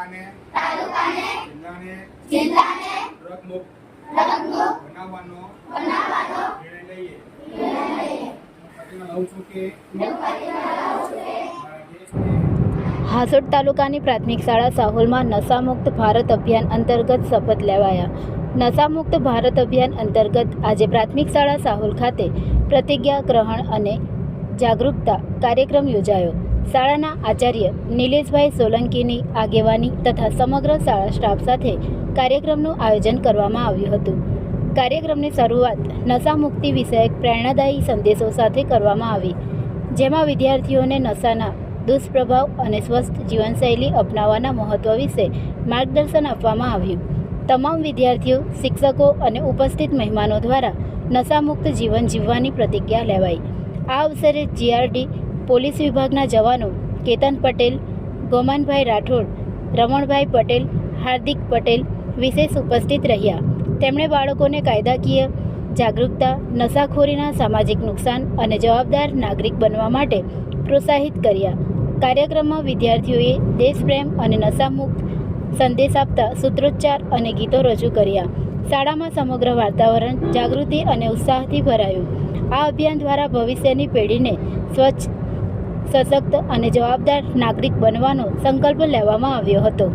તાલુકાને તાલુકાને જિલ્લાને જિલ્લાને રગમુક્ત રગમુક્ત બનાવવાનો બનાવવાનો નિર્ણય લઈએ. નિર્ણય તાલુકાની પ્રાથમિક શાળા સાહોલમાં નશામુક્ત ભારત અભિયાન અંતર્ગત શપથ લેવાયા. નશામુક્ત ભારત અભિયાન અંતર્ગત આજે પ્રાથમિક શાળા સાહોલ ખાતે પ્રતિજ્ઞા ગ્રહણ અને જાગૃતતા કાર્યક્રમ યોજાયો. શાળાના આચાર્ય નિલેશભાઈ સોલંકીની આગેવાની તથા સમગ્ર શાળા સ્ટાફ સાથે કાર્યક્રમનું આયોજન કરવામાં આવ્યું હતું. કાર્યક્રમની શરૂઆત નશામુક્તિ વિષયક પ્રેરણાદાયી સંદેશો સાથે કરવામાં આવી, જેમાં વિદ્યાર્થીઓને નશાના દુષ્પ્રભાવ અને સ્વસ્થ જીવનશૈલી અપનાવવાના મહત્ત્વ વિશે માર્ગદર્શન આપવામાં આવ્યું. તમામ વિદ્યાર્થીઓ, શિક્ષકો અને ઉપસ્થિત મહેમાનો દ્વારા નશામુક્ત જીવન જીવવાની પ્રતિજ્ઞા લેવાઈ. આ અવસરે જીઆરડી પોલીસ વિભાગના જવાનો કેતન પટેલ, ગોમાનભાઈ રાઠોડ, રમણભાઈ પટેલ, હાર્દિક પટેલ વિશેષ ઉપસ્થિત રહ્યા. તેમણે બાળકોને કાયદાકીય જાગૃતતા, નશાખોરીના સામાજિક નુકસાન અને જવાબદાર નાગરિક બનવા માટે પ્રોત્સાહિત કર્યા. કાર્યક્રમમાં વિદ્યાર્થીઓએ દેશપ્રેમ અને નશામુક્ત સંદેશ આપતા સૂત્રોચ્ચાર અને ગીતો રજૂ કર્યા. શાળામાં સમગ્ર વાતાવરણ જાગૃતિ અને ઉત્સાહથી ભરાયું. આ અભિયાન દ્વારા ભવિષ્યની પેઢીને સ્વચ્છ સશક્ત અને જવાબદાર નાગરિક બનવાનો સંકલ્પ લેવામાં આવ્યો હતો.